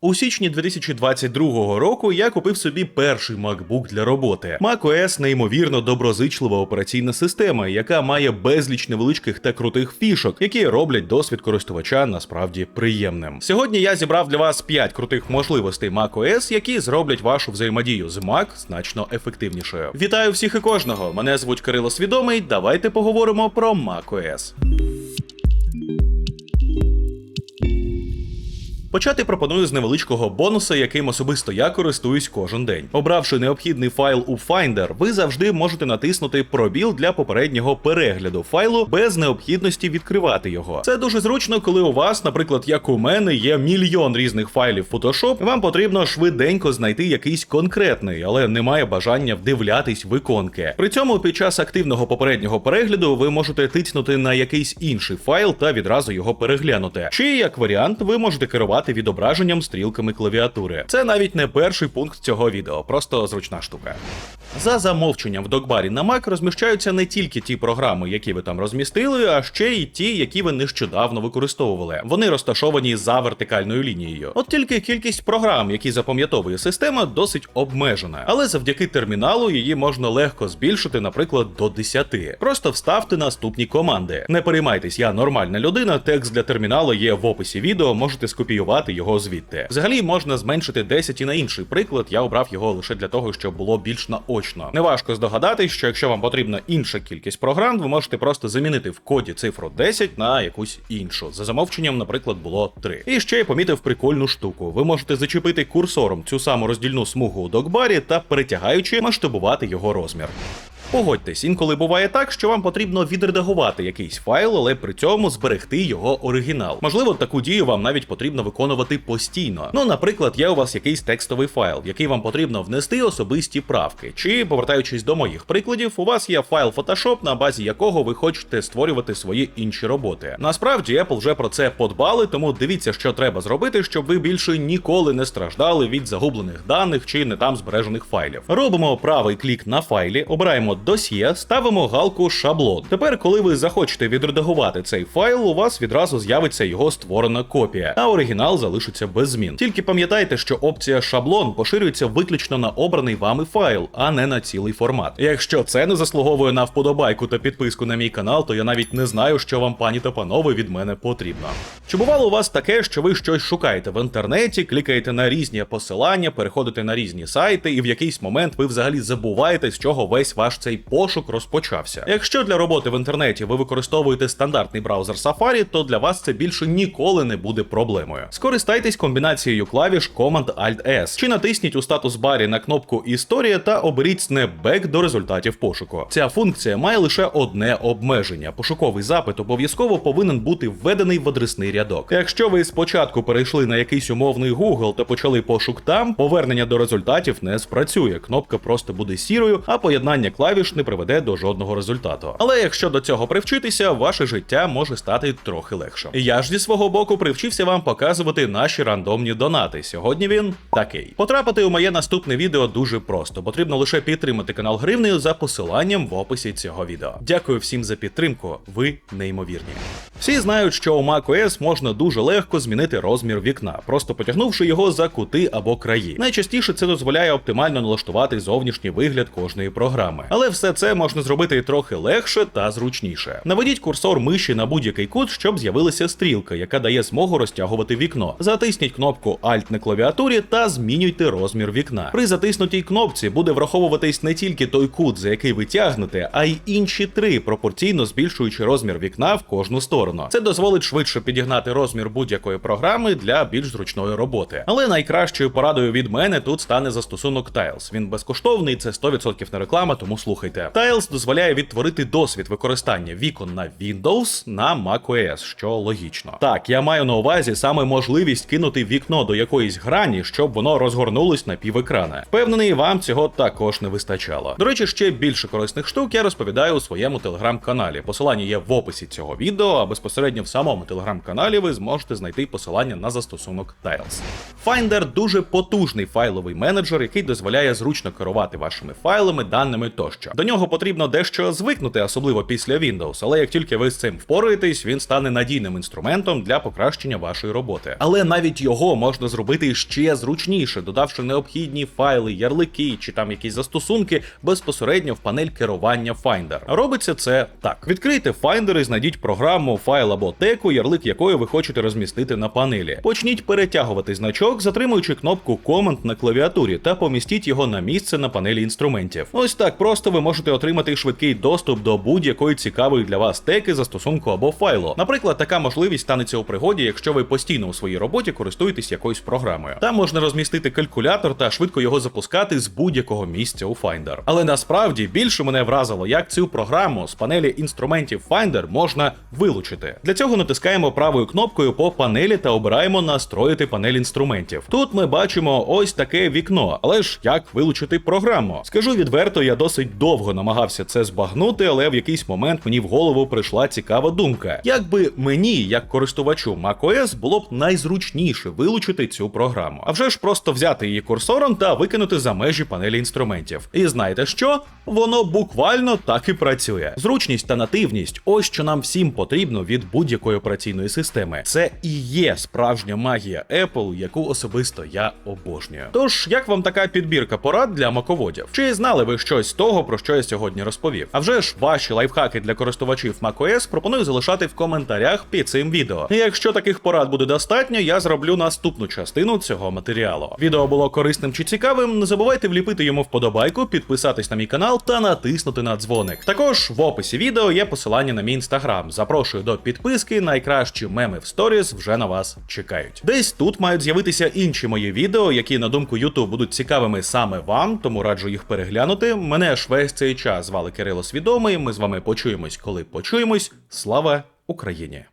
У січні 2022 року я купив собі перший MacBook для роботи. macOS – неймовірно доброзичлива операційна система, яка має безліч невеличких та крутих фішок, які роблять досвід користувача насправді приємним. Сьогодні я зібрав для вас 5 крутих можливостей macOS, які зроблять вашу взаємодію з Mac значно ефективнішою. Вітаю всіх і кожного! Мене звуть Кирило Свідомий. Давайте поговоримо про macOS. Почати пропоную з невеличкого бонуса, яким особисто я користуюсь кожен день. Обравши необхідний файл у Finder, ви завжди можете натиснути пробіл для попереднього перегляду файлу без необхідності відкривати його. Це дуже зручно, коли у вас, наприклад, як у мене, є мільйон різних файлів Photoshop, вам потрібно швиденько знайти якийсь конкретний, але немає бажання вдивлятись в іконки. При цьому під час активного попереднього перегляду ви можете тиснути на якийсь інший файл та відразу його переглянути. Чи як варіант, ви можете керувати відображенням стрілками клавіатури. Це навіть не перший пункт цього відео, просто зручна штука. За замовченням в докбарі на Mac розміщаються не тільки ті програми, які ви там розмістили, а ще й ті, які ви нещодавно використовували. Вони розташовані за вертикальною лінією. От тільки кількість програм, які запам'ятовує система, досить обмежена. Але завдяки терміналу її можна легко збільшити, наприклад, до 10. Просто вставте наступні команди. Не переймайтесь, я нормальна людина. Текст для терміналу є в описі відео, можете скопіювати його звідти. Взагалі можна зменшити 10 і на інший приклад. Я обрав його лише для того, щоб було більш наочно. Неважко здогадатись, що якщо вам потрібна інша кількість програм, ви можете просто замінити в коді цифру 10 на якусь іншу. За замовченням, наприклад, було 3. І ще я помітив прикольну штуку. Ви можете зачепити курсором цю саму роздільну смугу у докбарі та перетягаючи масштабувати його розмір. Погодьтесь, інколи буває так, що вам потрібно відредагувати якийсь файл, але при цьому зберегти його оригінал. Можливо, таку дію вам навіть потрібно виконувати постійно. Ну, наприклад, є у вас якийсь текстовий файл, який вам потрібно внести особисті правки. Чи, повертаючись до моїх прикладів, у вас є файл Photoshop, на базі якого ви хочете створювати свої інші роботи. Насправді, Apple вже про це подбали, тому дивіться, що треба зробити, щоб ви більше ніколи не страждали від загублених даних чи не там збережених файлів. Робимо правий клік на файлі, обираємо досьє, ставимо галку шаблон. Тепер, коли ви захочете відредагувати цей файл, у вас відразу з'явиться його створена копія, а оригінал залишиться без змін. Тільки пам'ятайте, що опція шаблон поширюється виключно на обраний вами файл, а не на цілий формат. Якщо це не заслуговує на вподобайку та підписку на мій канал, то я навіть не знаю, що вам, пані та панове, від мене потрібно. Чи бувало у вас таке, що ви щось шукаєте в інтернеті, клікаєте на різні посилання, переходите на різні сайти, і в якийсь момент ви взагалі забуваєте, з чого весь ваш цей пошук розпочався. Якщо для роботи в інтернеті ви використовуєте стандартний браузер Safari, то для вас це більше ніколи не буде проблемою. Скористайтесь комбінацією клавіш Command-Alt-S чи натисніть у статус барі на кнопку Історія та оберіть снепбек до результатів пошуку. Ця функція має лише одне обмеження: пошуковий запит обов'язково повинен бути введений в адресний рядок. Якщо ви спочатку перейшли на якийсь умовний Google та почали пошук там, повернення до результатів не спрацює. Кнопка просто буде сірою, а поєднання клавіш не приведе до жодного результату. Але якщо до цього привчитися, ваше життя може стати трохи легше. Я ж зі свого боку привчився вам показувати наші рандомні донати. Сьогодні він такий. Потрапити у моє наступне відео дуже просто. Потрібно лише підтримати канал гривнею за посиланням в описі цього відео. Дякую всім за підтримку. Ви неймовірні. Всі знають, що у macOS можна дуже легко змінити розмір вікна, просто потягнувши його за кути або краї. Найчастіше це дозволяє оптимально налаштувати зовнішній вигляд кожної програми. Але все це можна зробити трохи легше та зручніше. Наведіть курсор миші на будь-який кут, щоб з'явилася стрілка, яка дає змогу розтягувати вікно. Затисніть кнопку Alt на клавіатурі та змінюйте розмір вікна. При затиснутій кнопці буде враховуватись не тільки той кут, за який ви тягнете, а й інші три, пропорційно збільшуючи розмір вікна в кожну сторону. Це дозволить швидше підігнати розмір будь-якої програми для більш зручної роботи. Але найкращою порадою від мене тут стане застосунок Tiles. Він безкоштовний, це 100% не реклама, тому слухайте. Tiles дозволяє відтворити досвід використання вікон на Windows на macOS, що логічно. Так, я маю на увазі саме можливість кинути вікно до якоїсь грані, щоб воно розгорнулось на півекрана. Впевнений, вам цього також не вистачало. До речі, ще більше корисних штук я розповідаю у своєму телеграм-каналі. Посилання є в описі цього відео, а безпосередньо в самому телеграм-каналі ви зможете знайти посилання на застосунок Tiles. Finder дуже потужний файловий менеджер, який дозволяє зручно керувати вашими файлами, даними тощо. Тощо. До нього потрібно дещо звикнути, особливо після Windows, але як тільки ви з цим впораєтесь, він стане надійним інструментом для покращення вашої роботи. Але навіть його можна зробити ще зручніше, додавши необхідні файли, ярлики чи там якісь застосунки безпосередньо в панель керування Finder. Робиться це так: відкрийте Finder і знайдіть програму, файл або теку, ярлик якої ви хочете розмістити на панелі. Почніть перетягувати значок, затримуючи кнопку Command на клавіатурі, та помістіть його на місце на панелі інструментів. Ось так просто ви можете отримати швидкий доступ до будь-якої цікавої для вас теки, застосунку або файлу. Наприклад, така можливість станеться у пригоді, якщо ви постійно у своїй роботі користуєтесь якоюсь програмою. Там можна розмістити калькулятор та швидко його запускати з будь-якого місця у Finder. Але насправді більше мене вразило, як цю програму з панелі інструментів Finder можна вилучити. Для цього натискаємо правою кнопкою по панелі та обираємо настроїти панель інструментів. Тут ми бачимо ось таке вікно, але ж як вилучити програму? Скажу відверто, я досить довго намагався це збагнути, але в якийсь момент мені в голову прийшла цікава думка. Як би мені, як користувачу macOS, було б найзручніше вилучити цю програму, а вже ж просто взяти її курсором та викинути за межі панелі інструментів. І знаєте що? Воно буквально так і працює. Зручність та нативність ось що нам всім потрібно від будь-якої операційної системи. Це і є справжня магія Apple, яку особисто я обожнюю. Тож, як вам така підбірка порад для маководів? Чи знали ви щось з того, про що я сьогодні розповів? А вже ж ваші лайфхаки для користувачів macOS пропоную залишати в коментарях під цим відео. І якщо таких порад буде достатньо, я зроблю наступну частину цього матеріалу. Відео було корисним чи цікавим. Не забувайте вліпити йому вподобайку, підписатись на мій канал та натиснути на дзвоник. Також в описі відео є посилання на мій інстаграм. Запрошую до підписки. Найкращі меми в сторіс вже на вас чекають. Десь тут мають з'явитися інші мої відео, які на думку YouTube будуть цікавими саме вам, тому раджу їх переглянути. Мене ж весь цей час звали Кирило Свідомий. Ми з вами почуємось, коли почуємось. Слава Україні!